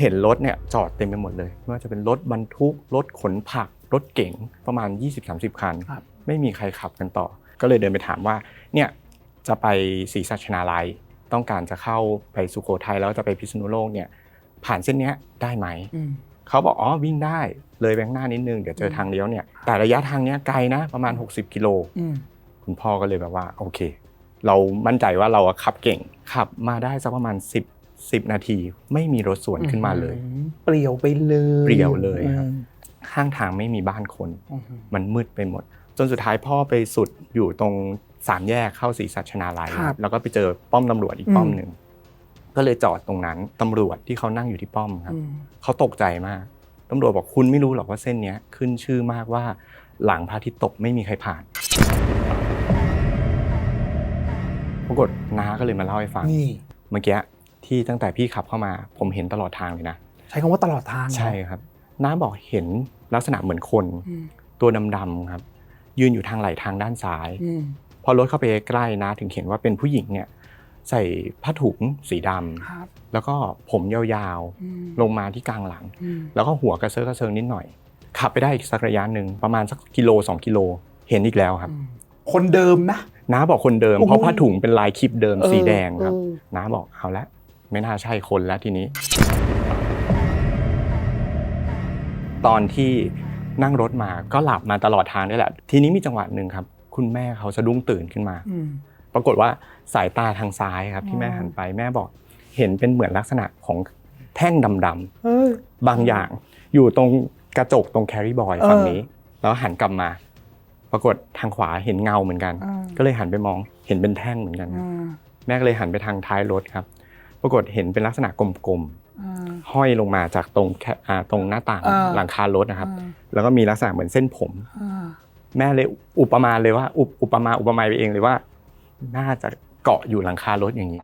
เห็นรถเนี่ยจอดเต็มไปหมดเลยไม่ว่าจะเป็นรถบรรทุกรถขนผักรถเก๋งประมาณ 20-30 คันครับไม่มีใครขับกันต่อ ก็เลยเดินไปถามว่าเนี่ยจะไปศรีสัชนาลัย ต้องการจะเข้าไปสุโขทัยแล้วจะไปพิษณุโลกเนี่ยผ่านเส้นเนี้ยได้ไหมอืมเขาบอกอ๋อวิ่งได้เลยแบงค์หน้านิดนึงเดี๋ยวเจอทางเลี้ยวเนี่ยแต่ระยะทางเนี้ยไกลนะประมาณ 60 กิโลอืมคุณพ่อก็เลยแบบว่าโอเค เรามั่นใจว่าเราอะขับเก่งขับมาได้สักประมาณ 10 10 นาทีไม่มีรถสวนขึ้นมาเลยอืมเปลี่ยวไปเลยเปลี่ยวเลยครับอืมข้างทางไม่มีบ้านคนอืมมันมืดไปหมด จนสุดท้ายพ่อไปสุดอยู่ตรงสามแยกเข้าศรีสัชนาลัยครับแล้วก็ไปเจอป้อมตำรวจอีกอืมป้อมหนึ่งก็เลยจอดตรงนั้นตำรวจที่เขานั่งอยู่ที่ป้อมครับอืมเขาตกใจมากตำรวจบอกคุณไม่รู้หรอกว่าเส้นเนี้ยขึ้นชื่อมากว่าหลังพระอาทิตย์ตกไม่มีใครผ่านปรากฏน้าก็เลยมาเล่าให้ฟังนี่เมื่อกี้ ที่ตั้งแต่พี่ขับเข้ามา ผมเห็นตลอดทางเลยนะใช้คำว่าตลอดทางเหรอใช่ครับ น้าบอกเห็นลักษณะเหมือนคนอืมตัวดำๆครับ ยืนอยู่ทางไหลทางด้านซ้ายอืมพอรถเข้าไปใกล้ๆนะถึงเห็นว่าเป็นผู้หญิงเนี่ย ใส่ผ้าถุงสีดำครับแล้วก็ผมยาวอืมๆลงมาที่กลางหลังอืมแล้วก็หัวกระเซาะกระเซิงนิดหน่อย ขับไปได้อีกสักระยะหนึ่งประมาณสักกิโลสองกิโลเห็นอีกแล้วครับอืมคนเดิมนะน้าบอกคนเดิมโอ้โหเพราะผ้าถุงเป็นลายคลิปเดิมสีแดงครับเออน้าบอกเอาละ ไม่น่าใช่คนแล้วทีนี้ ตอนที่นั่งรถมาก็หลับมาตลอดทางนี่แหละ ทีนี้มีจังหวะหนึ่งครับ คุณแม่เขาสะดุ้งตื่นขึ้นมาอืมปรากฏว่าสายตาทางซ้ายครับ ที่แม่อ๋อหันไปแม่บอกเห็นเป็นเหมือนลักษณะของแท่งดำเอ้ยๆบางอย่างอยู่ตรงกระจกตรงแคริบอยเออฝั่งนี้ แล้วหันกลับมา ปรากฏทางขวาเห็นเงาเหมือนกันอ่าก็เลยหันไปมองเห็นเป็นแท่งเหมือนกันครับอ่าแม่ก็เลยหันไปทางท้ายรถครับ ปรากฏเห็นเป็นลักษณะกลมอ่าๆห้อยลงมาจากตรงแคอ่าตรงหน้าต่างอ่าหลังคารถนะครับ แล้วก็มีลักษณะเหมือนเส้นผมอ่าแม่เลยอุปมาเลยว่าอุปอุปมาอุปไมยไปเองเลยว่า น่าจะเกาะอยู่หลังคารถอย่างนี้